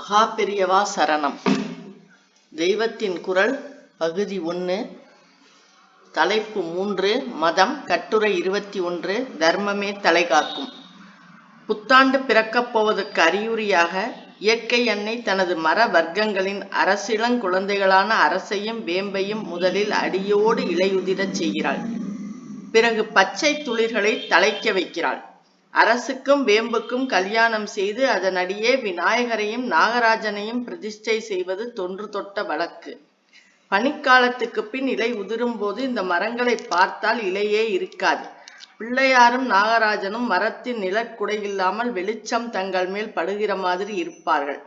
மகா பெரியவா சரணம். தெய்வத்தின் குரல் பகுதி ஒன்று தலைப்பு மூன்று மதம். கட்டுரை இருபத்தி ஒன்று தர்மமே தலைகாக்கும் புத்தாண்டு பிறக்கப் போவதற்கு அறிகுறியாக இயற்கை அன்னை தனது மர வர்க்கங்களின் அரசிளங் குழந்தைகளான அரசையும் வேம்பையும் முதலில் அடியோடு இலையுதிரச் செய்கிறாள். பிறகு பச்சை துளிர்களை தலைக்க வைக்கிறாள். அரசுக்கும் வேம்புக்கும் கல்யாணம் செய்து அதனடியே விநாயகரையும் நாகராஜனையும் பிரதிஷ்டை செய்வது தொன்று தொட்ட வழக்கு. பனிக்காலத்துக்கு பின் இலை உதிரும் போது இந்த மரங்களை பார்த்தால் இலையே இருக்காது. பிள்ளையாரும் நாகராஜனும் மரத்தின் நிழற்குடையில்லாமல் வெளிச்சம் தங்கள் மேல் படுகிற மாதிரி இருப்பார்கள்.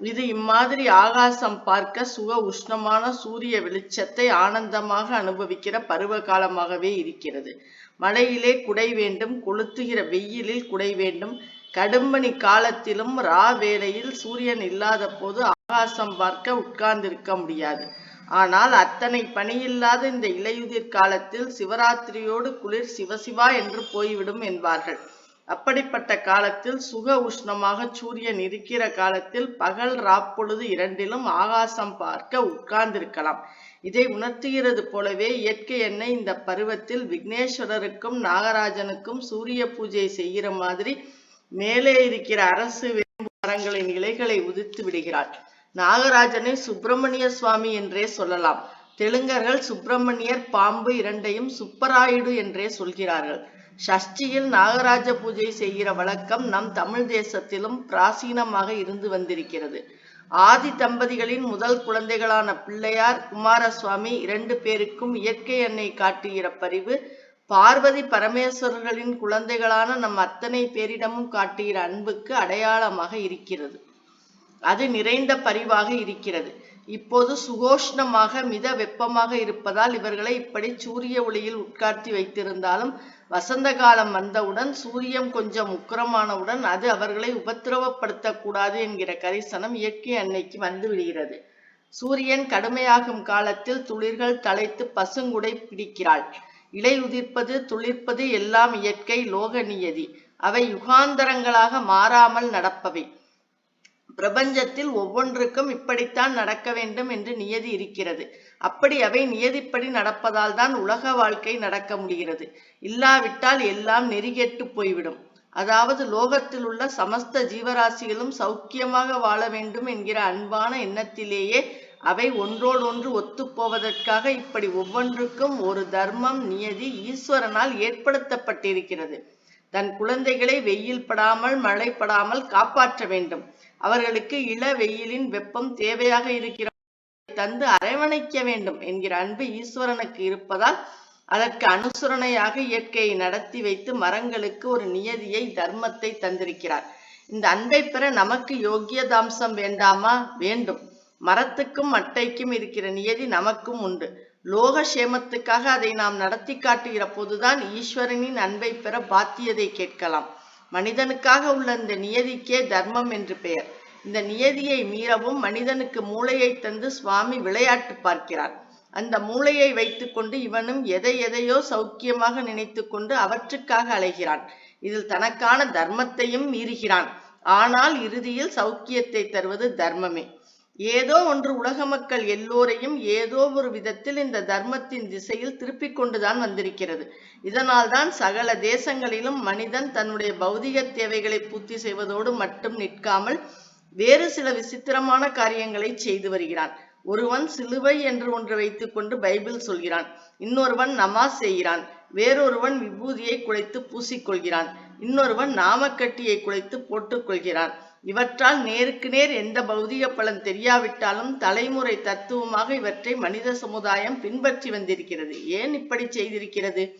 இது இம்மாதிரி ஆகாசம் பார்க்க சுக உஷ்ணமான சூரிய வெளிச்சத்தை ஆனந்தமாக அனுபவிக்கிற பருவ காலமாகவே இருக்கிறது. மழையிலே குடை வேண்டும் கொளுத்துகிற வெயிலில் குடை வேண்டும். கடும்பனி காலத்திலும் ரா வேளையில் சூரியன் இல்லாத போது ஆகாசம் பார்க்க உட்கார்ந்திருக்க முடியாது. ஆனால் அத்தனை பணியில்லாத இந்த இலையுதிர் காலத்தில் சிவராத்திரியோடு குளிர் சிவசிவா என்று போய்விடும் என்பார்கள். அப்படிப்பட்ட காலத்தில் சுக உஷ்ணமாக சூரியன் இருக்கிற காலத்தில் பகல் ராப்பொழுது இரண்டிலும் ஆகாசம் பார்க்க உட்கார்ந்திருக்கலாம். இதை உணர்த்துகிறது போலவே இயற்கை எண்ணெய் இந்த பருவத்தில் விக்னேஸ்வரருக்கும் நாகராஜனுக்கும் சூரிய பூஜை செய்கிற மாதிரி மேலே இருக்கிற அரசு மரங்களின் இலைகளை உதித்து விடுகிறாள். நாகராஜனை சுப்பிரமணிய சுவாமி என்றே சொல்லலாம். தெலுங்கர்கள் சுப்பிரமணியர் பாம்பு இரண்டையும் சுப்பராயுடு என்றே சொல்கிறார்கள். சஷ்டியில் நாகராஜ பூஜை செய்கிற வழக்கம் நம் தமிழ் தேசத்திலும் பிராசீனமாக இருந்து வந்திருக்கிறது. ஆதி தம்பதிகளின் முதல் குழந்தைகளான பிள்ளையார் குமாரசுவாமி இரண்டு பேருக்கும் இயற்கை எண்ணெய் காட்டுகிற பரிவு பார்வதி பரமேஸ்வரர்களின் குழந்தைகளான நம் அத்தனை பேரிடமும் காட்டுகிற அன்புக்கு அடையாளமாக இருக்கிறது. அது நிறைந்த பரிவாக இருக்கிறது. இப்போது சுகோஷ்ணமாக மித வெப்பமாக இருப்பதால் இவர்களை இப்படி சூரிய ஒளியில் உட்கார்த்தி வைத்திருந்தாலும் வசந்த காலம் வந்தவுடன் சூரியம் கொஞ்சம் உக்கிரமானவுடன் அது அவர்களை உபத்திரவப்படுத்தக்கூடாது என்கிற கரிசனம் இயற்கை அன்னைக்கு வந்து விடுகிறது சூரியன் கடுமையாகும் காலத்தில் துளிர்கள் தலைத்து பசுங்குடை பிடிக்கிறாள். இலை உதிர்ப்பது துளிர்ப்பது எல்லாம் இயற்கை லோக நியதி. அவை யுகாந்தரங்களாக மாறாமல் நடப்பவை. பிரபஞ்சத்தில் ஒவ்வொன்றுக்கும் இப்படித்தான் நடக்க வேண்டும் என்று நியதி இருக்கிறது. அப்படி அவை நியதிப்படி நடப்பதால் தான் உலக வாழ்க்கை நடக்க முடிகிறது. இல்லாவிட்டால் எல்லாம் நெறிகெட்டு போய்விடும். அதாவது லோகத்தில் உள்ள சமஸ்த ஜீவராசிகளும் சௌக்கியமாக வாழ வேண்டும் என்கிற அன்பான எண்ணத்திலேயே அவை ஒன்றோடொன்று ஒத்துப்போவதற்காக இப்படி ஒவ்வொன்றுக்கும் ஒரு தர்மம் நியதி ஈஸ்வரனால் ஏற்படுத்தப்பட்டிருக்கிறது. தன் குழந்தைகளை வெயில் படாமல் மழை படாமல் காப்பாற்ற வேண்டும். அவர்களுக்கு இள வெயிலின் வெப்பம் தேவையாக இருக்கிற தந்து அரவணைக்க வேண்டும் என்கிற அன்பு ஈஸ்வரனுக்கு இருப்பதால் அதற்கு அனுசரணையாக இயற்கையை நடத்தி வைத்து மரங்களுக்கு ஒரு நியதியை தர்மத்தை தந்திருக்கிறார். இந்த அன்பை பெற நமக்கு யோக்கியதாம்சம் வேண்டாமா? வேண்டும். மரத்துக்கும் மட்டைக்கும் இருக்கிற நியதி நமக்கும் உண்டு. லோக சேமத்துக்காக அதை நாம் நடத்தி காட்டுகிற போதுதான் ஈஸ்வரனின் அன்பை பெற பாத்தியதை கேட்கலாம். மனிதனுக்காக உள்ள இந்த நியதிக்கே தர்மம் என்று பெயர். இந்த நியதியை மீறவும் மனிதனுக்கு மூளையை தந்து சுவாமி விளையாட்டு பார்க்கிறார். அந்த மூளையை வைத்துக்கொண்டு இவனும் எதை எதையோ சௌக்கியமாக நினைத்து கொண்டு அவற்றுக்காக அலைகிறான். இதில் தனக்கான தர்மத்தையும் மீறுகிறான். ஆனால் இறுதியில் சௌக்கியத்தை தருவது தர்மமே. ஏதோ ஒன்று உலக மக்கள் எல்லோரையும் ஏதோ ஒரு விதத்தில் இந்த தர்மத்தின் திசையில் திருப்பிக் கொண்டுதான் வந்திருக்கிறது. இதனால் தான் சகல தேசங்களிலும் மனிதன் தன்னுடைய பௌதிக தேவைகளை பூர்த்தி செய்வதோடு மட்டும் நிற்காமல் வேறு சில விசித்திரமான காரியங்களை செய்து வருகிறான். ஒருவன் சிலுவை என்று ஒன்று வைத்துக்கொண்டு பைபிள் சொல்கிறான். இன்னொருவன் நமாஸ் செய்கிறான். வேறொருவன் விபூதியை குலைத்து பூசிக்கொள்கிறான் இன்னொருவன் நாமக்கட்டியை குலைத்து போட்டுக்கொள்கிறான் இவற்றால் நேருக்கு நேர் எந்த பௌதிக பலன் தெரியாவிட்டாலும் தலைமுறை தத்துவமாக இவற்றை மனித சமுதாயம் பின்பற்றி வந்திருக்கிறது. ஏன் இப்படி செய்திருக்கிறது?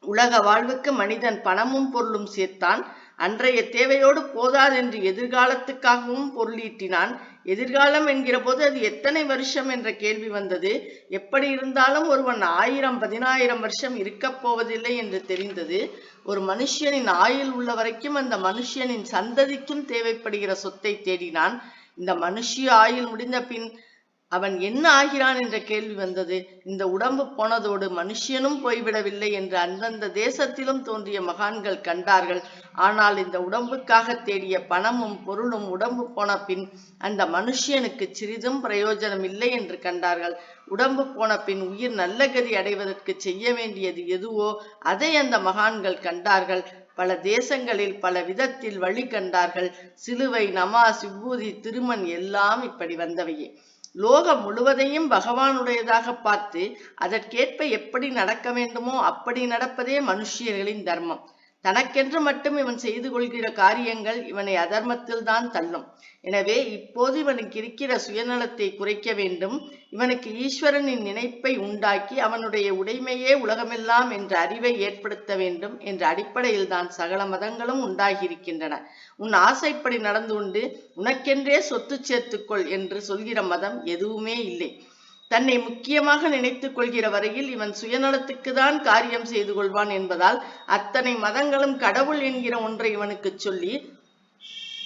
உலக வாழ்வுக்கு மனிதன் பணமும் பொருளும் சேர்த்தான். அன்றைய தேவையோடு போதாது என்று எதிர்காலத்துக்காகவும் பொருளீட்டினான். எதிர்காலம் என்கிற போது அது எத்தனை வருஷம் என்ற கேள்வி வந்தது. எப்படி இருந்தாலும் ஒருவன் ஆயிரம் பதினாயிரம் வருஷம் இருக்கப் போவதில்லை என்று தெரிந்தது. ஒரு மனுஷனின் ஆயுள் உள்ள வரைக்கும் அந்த மனுஷனின் சந்ததிக்கும் தேவைப்படுகிற சொத்தை தேடினான். இந்த மனுஷிய ஆயுள் முடிந்த பின் அவன் என்ன ஆகிறான் என்ற கேள்வி வந்தது. இந்த உடம்பு போனதோடு மனுஷனும் போய்விடவில்லை என்று அந்தந்த தேசத்திலும் தோன்றிய மகான்கள் கண்டார்கள். ஆனால் இந்த உடம்புக்காக தேடிய பணமும் பொருளும் உடம்பு போன பின் அந்த மனுஷியனுக்கு சிறிதும் பிரயோஜனம் இல்லை என்று கண்டார்கள். உடம்பு போன பின் உயிர் நல்ல கதி அடைவதற்கு செய்ய வேண்டியது எதுவோ அதை அந்த மகான்கள் கண்டார்கள். பல தேசங்களில் பல விதத்தில் வழி கண்டார்கள். சிலுவை நமாஸ் விபூதி திருமண் எல்லாம் இப்படி வந்தவையே. லோகம் முழுவதையும் பகவானுடையதாக பார்த்து அதற்கேற்ப எப்படி நடக்க வேண்டுமோ அப்படி நடப்பதே மனுஷியர்களின் தர்மம். தனக்கென்று மட்டும் இவன் செய்து கொள்கிற காரியங்கள் இவனை அதர்மத்தில் தான் தள்ளும். எனவே இப்போது இவனுக்கு இருக்கிற சுயநலத்தை குறைக்க வேண்டும். இவனுக்கு ஈஸ்வரனின் நினைப்பை உண்டாக்கி அவனுடைய உடைமையே உலகமெல்லாம் என்ற அறிவை ஏற்படுத்த வேண்டும் என்ற அடிப்படையில் தான் சகல மதங்களும் உண்டாகியிருக்கின்றன. உன் ஆசைப்படி நடந்து கொண்டு உனக்கென்றே சொத்து சேர்த்துக்கொள் என்று சொல்கிற மதம் எதுவுமே இல்லை. தன்னை முக்கியமாக நினைத்துக் கொள்கிற வரையில் இவன் சுயநலத்துக்கு தான் காரியம் செய்து கொள்வான் என்பதால் அத்தனை மதங்களும் கடவுள் என்கிற ஒன்றை இவனுக்கு சொல்லி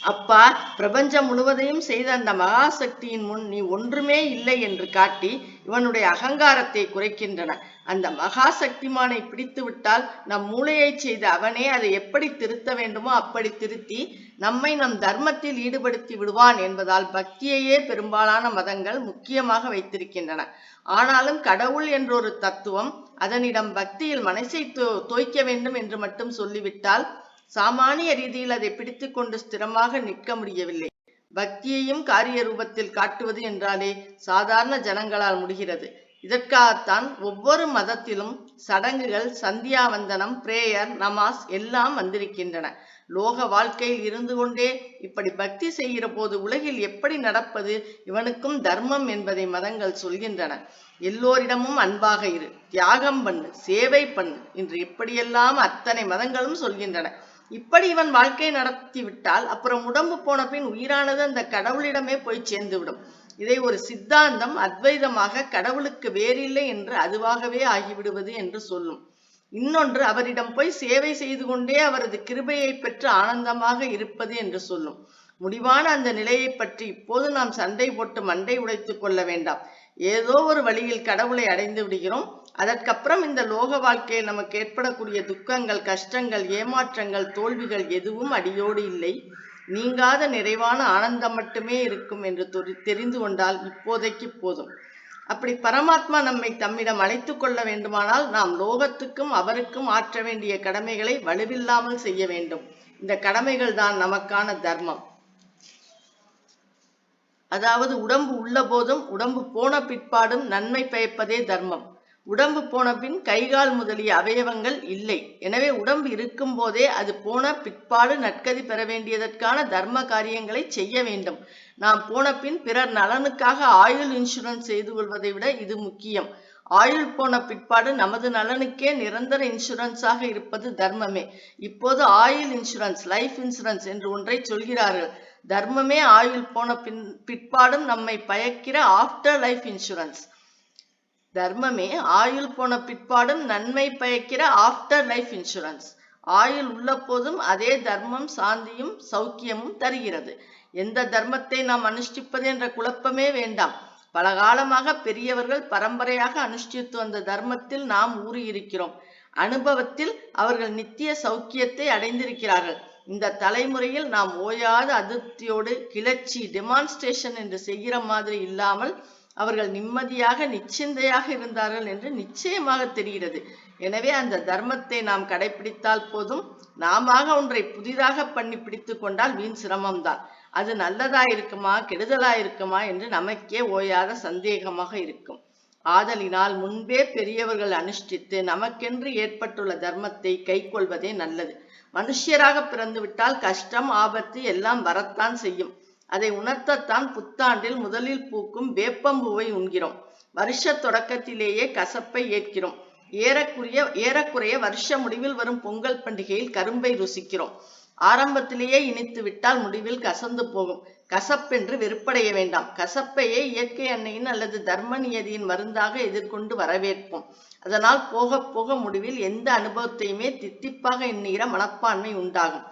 அப்பா பிரபஞ்சம் முழுவதையும் செய்த அந்த மகாசக்தியின் முன் நீ ஒன்றுமே இல்லை என்று காட்டி இவனுடைய அகங்காரத்தை குறைக்கின்றன. அந்த மகாசக்திமானை பிடித்து விட்டால் நம் மூளையை செய்த அவனே அதை எப்படி திருத்த வேண்டுமோ அப்படி திருத்தி நம்மை நம் தர்மத்தில் ஈடுபடுத்தி விடுவான் என்பதால் பக்தியையே பெரும்பாலான மதங்கள் முக்கியமாக வைத்திருக்கின்றன. ஆனாலும் கடவுள் என்றொரு தத்துவம் அதனிடம் பக்தியில் மனசை தோ தோய்க்க வேண்டும் என்று மட்டும் சொல்லிவிட்டால் சாமானிய ரீதியில் அதை பிடித்துக்கொண்டு ஸ்திரமாக நிற்க முடியவில்லை. பக்தியையும் காரிய ரூபத்தில் காட்டுவது என்றாலே சாதாரண ஜனங்களால் முடிகிறது. இதற்காகத்தான் ஒவ்வொரு மதத்திலும் சடங்குகள் சந்தியாவந்தனம் பிரேயர் நமாஸ் எல்லாம் வந்திருக்கின்றன. லோக வாழ்க்கையில் இருந்து கொண்டே இப்படி பக்தி செய்கிற போது உலகில் எப்படி நடப்பது? இவனுக்கும் தர்மம் என்பதை மதங்கள் சொல்கின்றன. எல்லோரிடமும் அன்பாக இரு. தியாகம் பண்ணு சேவை பண்ணு என்று இப்படியெல்லாம் அத்தனை மதங்களும் சொல்கின்றன. இப்படி இவன் வாழ்க்கை நடத்திவிட்டால் அப்புறம் உடம்பு போன பின் உயிரானது அந்த கடவுளிடமே போய் சேர்ந்துவிடும். இதை ஒரு சித்தாந்தம் அத்வைதமாக கடவுளுக்கு வேறில்லை என்று அதுவாகவே ஆகிவிடுவது என்று சொல்லும். இன்னொன்று அவரிடம் போய் சேவை செய்து கொண்டே அவரது கிருபையை பெற்று ஆனந்தமாக இருப்பது என்று சொல்லும். முடிவான அந்த நிலையை பற்றி இப்போது நாம் சண்டை போட்டு மண்டை உடைத்துக் கொள்ள வேண்டாம். ஏதோ ஒரு வழியில் கடவுளை அடைந்து விடுகிறோம். அதற்கப்புறம் இந்த லோக வாழ்க்கையில் நமக்கு ஏற்படக்கூடிய துக்கங்கள் கஷ்டங்கள் ஏமாற்றங்கள் தோல்விகள் எதுவும் அடியோடு இல்லை. நீங்காத நிறைவான ஆனந்தம் மட்டுமே இருக்கும் என்று தெரிந்து கொண்டால் இப்போதைக்கு போதும். அப்படி பரமாத்மா நம்மை தம்மிடம் அழைத்து கொள்ள வேண்டுமானால் நாம் லோகத்துக்கும் அவருக்கும் ஆற்ற வேண்டிய கடமைகளை வலுவில்லாமல் செய்ய வேண்டும். இந்த கடமைகள் தான் நமக்கான தர்மம். அதாவது உடம்பு உள்ள போதும் உடம்பு போன பிற்பாடும் நன்மை பயப்பதே தர்மம். உடம்பு போன பின் கைகால் முதலிய அவயவங்கள் இல்லை. எனவே உடம்பு இருக்கும் போதே அது போன பிற்பாடு நற்கதி பெற வேண்டியதற்கான தர்ம காரியங்களை செய்ய வேண்டும். நாம் போன பின் பிறர் நலனுக்காக ஆயுள் இன்சூரன்ஸ் செய்து கொள்வதை விட இது முக்கியம். ஆயுள் போன பிற்பாடு நமது நலனுக்கே நிரந்தர இன்சூரன்ஸாக இருப்பது தர்மமே. இப்போது ஆயுள் இன்சூரன்ஸ் லைஃப் இன்சூரன்ஸ் என்று ஒன்றை சொல்கிறார்கள். தர்மமே ஆயுள் போன பின் பிற்பாடும் நம்மை பயக்கிற ஆஃப்டர் லைஃப் இன்சூரன்ஸ் தர்மமே ஆயுள் போன பிற்பாடும் நன்மை பயக்கிற ஆஃப்டர் லைஃப் இன்சூரன்ஸ். ஆயுள் உள்ள போதும் அதே தர்மம் சாந்தியும் சௌக்கியமும் தருகிறது. எந்த தர்மத்தை நாம் அனுஷ்டிப்பது என்ற குழப்பமே வேண்டாம். பல காலமாக பெரியவர்கள் பரம்பரையாக அனுஷ்டித்து வந்த தர்மத்தில் நாம் ஊறியிருக்கிறோம். அனுபவத்தில் அவர்கள் நித்திய சௌக்கியத்தை அடைந்திருக்கிறார்கள். இந்த தலைமுறையில் நாம் ஓயாத அதிருப்தியோடு கிளர்ச்சி டெமான்ஸ்ட்ரேஷன் என்று செய்கிற மாதிரி இல்லாமல் அவர்கள் நிம்மதியாக நிச்சிந்தையாக இருந்தார்கள் என்று நிச்சயமாக தெரிகிறது. எனவே அந்த தர்மத்தை நாம் கடைபிடித்தால் போதும். நாம ஒன்றை புதிதாக பண்ணி பிடித்து கொண்டால் வீண் சிரமம்தான். அது நல்லதா இருக்குமா கெடுதலா இருக்குமா என்று நமக்கே ஓயாத சந்தேகமாக இருக்கும். ஆதலினால் முன்பே பெரியவர்கள் அனுஷ்டித்து நமக்கென்று ஏற்பட்டுள்ள தர்மத்தை கைக்கொள்வதே நல்லது. மனுஷியராக பிறந்துவிட்டால் கஷ்டம் ஆபத்து எல்லாம் வரத்தான் செய்யும். அதை உணர்த்தத்தான் புத்தாண்டில் முதலில் பூக்கும் வேப்பம்பூவை உண்கிறோம். வருஷ தொடக்கத்திலேயே கசப்பை ஏற்கிறோம். ஏறக்குறைய ஏறக்குறைய வருஷ முடிவில் வரும் பொங்கல் பண்டிகையில் கரும்பை ருசிக்கிறோம். ஆரம்பத்திலேயே இனித்து விட்டால் முடிவில் கசந்து போகும். கசப்பென்று வெறுப்படைய வேண்டாம். கசப்பையே இயற்கை அன்னையின் அல்லது தர்ம நியதியின் மருந்தாக எதிர்கொண்டு வரவேற்போம். அதனால் போக போக முடிவில் எந்த அனுபவத்தையுமே தித்திப்பாக எண்ணுகிற மனப்பான்மை உண்டாகும்.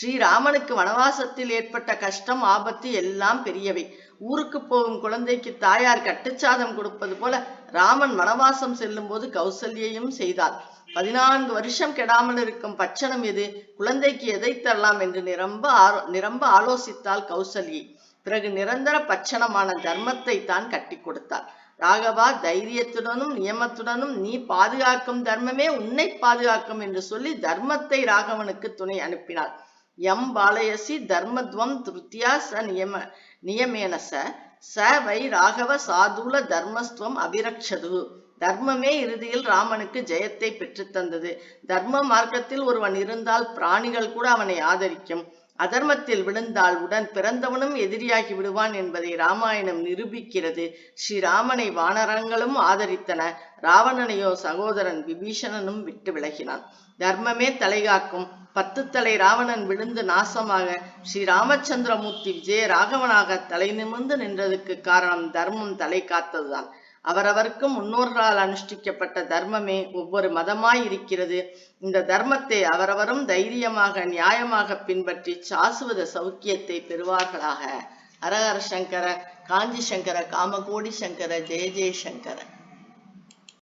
ஸ்ரீராமனுக்கு வனவாசத்தில் ஏற்பட்ட கஷ்டம் ஆபத்து எல்லாம் பெரியவை. ஊருக்கு போகும் குழந்தைக்கு தாயார் கட்டுச்சாதம் கொடுப்பது போல ராமன் வனவாசம் செல்லும் போது கௌசல்யையும் செய்தாள் பதினான்கு வருஷம் கெடாமல் இருக்கும் பட்சணம் எது? குழந்தைக்கு எதை தரலாம் என்று நிரம்ப ஆரோ- நிரம்ப ஆலோசித்தாள் கௌசல்யை. பிறகு நிரந்தர பட்சணமான தர்மத்தை தான் கட்டி கொடுத்தாள் ராகவா தைரியத்துடனும் நியமத்துடனும் நீ பாதுகாக்கும் தர்மமே உன்னை பாதுகாக்கும் என்று சொல்லி தர்மத்தை ராகவனுக்கு துணை அனுப்பினாள். எம் பாலயசி தர்மத்வம் திருத்தியா ச நியம நியமேன ச ச வை ராகவ சாதுல தர்மஸ்துவம் அபிரக்ஷது. தர்மமே இறுதியில் ராமனுக்கு ஜெயத்தை பெற்றுத் தந்தது தர்ம மார்க்கத்தில் ஒருவன் இருந்தால் பிராணிகள் கூட அவனை ஆதரிக்கும். அதர்மத்தில் விழுந்தால் உடன் பிறந்தவனும் எதிரியாகி விடுவான் என்பதை ராமாயணம் நிரூபிக்கிறது. ஸ்ரீராமனை வானரங்களும் ஆதரித்தன. ராவணனையோ சகோதரன் விபீஷணனும் விட்டு விலகினான். தர்மமே தலைகாக்கும் பத்து தலை ராவணன் விழுந்து நாசமாக. ஸ்ரீராமச்சந்திரமூர்த்தி விஜய ராகவனாக தலை நிமிர்ந்து நின்றதுக்கு காரணம் தர்மம் தலை காத்ததுதான். அவரவருக்கும் முன்னோர்களால் அனுஷ்டிக்கப்பட்ட தர்மமே ஒவ்வொரு மதமாய் இருக்கிறது இந்த தர்மத்தை அவரவரும் தைரியமாக நியாயமாக பின்பற்றி சாசுவத சௌக்கியத்தை பெறுவார்களாக. ஹரஹர சங்கர காஞ்சி சங்கர காமகோடி சங்கர ஜெய ஜெய சங்கர